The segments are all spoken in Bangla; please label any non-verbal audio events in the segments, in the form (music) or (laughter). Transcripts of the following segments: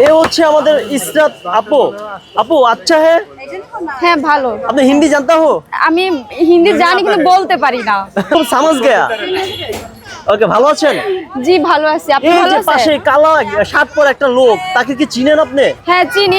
এ হচ্ছে আমাদের ইসরাত আপু। আপু আচ্ছা হ্যাঁ হ্যাঁ ভালো। আপনি হিন্দি জানতা হো? আমি হিন্দি জানি কিন্তু (laughs) বলতে পারি না। সামাজ গেয়া। ওকে ভালো আছেন? জি ভালো আছি। আপনি ভালো যে পাশে আছেন কালা শার্ট পরা একটা লোক তাকে কি চিনেন আপনি? হ্যাঁ চিনি।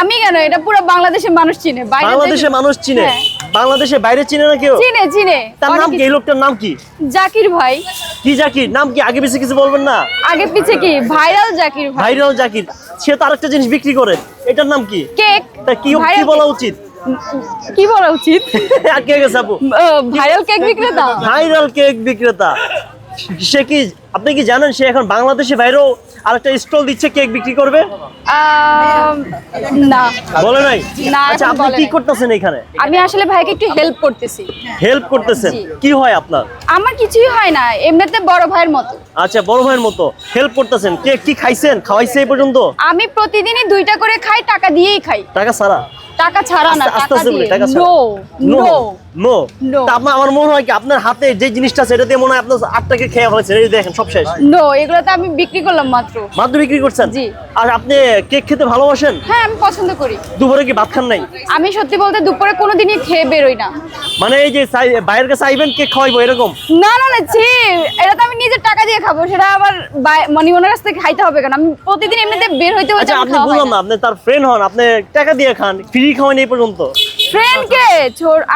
আমি কেন? এটা পুরো বাংলাদেশের মানুষ চিনে বাংলাদেশের মানুষ চিনে। হ্যাঁ। বাংলাদেশের বাইরে চিনে না কেউ? চিনে চিনে। তার নাম কি? এই লোকটার নাম কি? জাকির ভাই। কি জাকির? নাম কি? আগে পিছে কিছু বলবেন না? আগে পিছে কি? ভাইরাল জাকির ভাই। ভাইরাল জাকির। সে তো আরেকটা জিনিস বিক্রি করে। এটার নাম কি? কেক। তা কি কি বলা উচিত? কি বলা উচিত? (laughs) আর গেছে আপু? ভাইরাল কেক বিক্রেতা? ভাইরাল কেক বিক্রেতা। সে কি আপনি কি জানেন সে এখন বাংলাদেশে বাইরেও আরেকটা স্টল দিচ্ছে কেক বিক্রি করবে? না। বলে নাই? আচ্ছা আপনি কি। করতেছেন এখানে? আমি আসলে ভাইকে একটু হেল্প করতেছি। হেল্প করতেছেন? কি হয় আপনার? আমার কিছুই হয় না এমনিতে বড় ভাইয়ের মতো। আচ্ছা বড় ভাইয়ের মতো। হেল্প করতেছেন? কেক কি খাইছেন? খাওয়াইছে এই পর্যন্ত? আমি প্রতিদিনই দুইটা করে খাই টাকা দিয়েই খাই। টাকা ছাড়া? টাকা ছাড়া না টাকা দিয়ে। নো নো নো নো তা আপনার আমার মনে হয় কি আপনার হাতে যে জিনিসটা আছে এটা দিয়ে মনে হয় আপনার আটটাকে খেয়ে ফেলেছেন এই দেখেন সব শেষ। নো এগুলো তো আমি বিক্রি করলাম মাত্র। মাত্র বিক্রি করছেন? জি। আর আপনি কেক খেতে ভালোবাসেন? হ্যাঁ আমি পছন্দ করি। দুপুরে কি ভাত খান নাই? আমি সত্যি বলতে দুপুরে কোনোদিনই খেয়ে বেরোই না। মানে এই যে বাইরের কাছে আইবেন কেক খাওয়াইবো এরকম? না না না ছি এটা তো আমি নিজের টাকা দিয়ে খাব সেটা আবার বাই- মানে ওনার কাছ থেকে খাইতে হবে কেন? আমি প্রতিদিন এমনিতে বের হইতে আচ্ছা আপনি না। না আপনি তার ফ্রেন্ড হন আপনি টাকা দিয়ে খান ফ্রি খাওয়ান এই পর্যন্ত। ফ্রেন্ড কে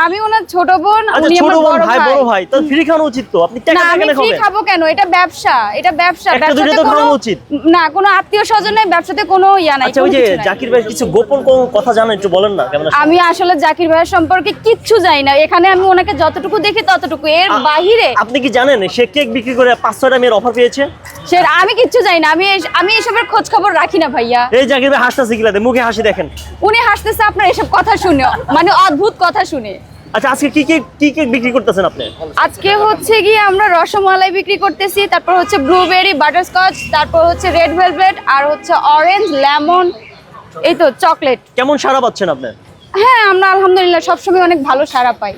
আমি ওনার ছোট বোন আচ্ছা উনি আমার বড় ভাই বড় ভাই তাহলে ফ্রি খাওয়ানো উচিত তো? আপনি টাকা না আমি কেন ফ্রি খাবেন খাব কেন? এটা ব্যবসা এটা ব্যবসা। ব্যবসাতে তো উচিত। না কোনো আত্মীয় স্বজনের ব্যবসাতে কোনো ইয়া নাই আচ্ছা ওই যে জাকির ভাই কিছু গোপন কথা জানেন একটু বলেন না কেমন আমি আসলে জাকির ভাইয়ের সম্পর্কে কিচ্ছু জানি না। এখানে আমি ওনাকে যতটুকু দেখি ততটুকু। এর বাহিরে আপনি কি জানেন সে কেক বিক্রি করে পাঁচ ছয়টা মেয়ের অফার পেয়েছে? সে আমি কিচ্ছু জানি না আমি আমি এসবের খোঁজ খবর রাখি না ভাইয়া। এই জাকির ভাই হাসতেছে কিলাতে মুখে হাসি দেখেন। উনি হাসতেছে আপনার এসব কথা শুনে মানে অদ্ভুত কথা শুনে। আচ্ছা আজকে কি কেক কি কেক বিক্রি করতেছেন আপনি? আজকে হচ্ছে গিয়ে আমরা রসমালাই বিক্রি করতেছি তারপর হচ্ছে ব্লুবেরি বাটারস্কচ তারপর হচ্ছে রেড ভেলভেট আর হচ্ছে অরেঞ্জ লেমন এই তো চকলেট কেমন সারা পাচ্ছেন আপনি? হ্যাঁ আমরা আলহামদুলিল্লাহ সবসময় অনেক ভালো সাড়া পাই।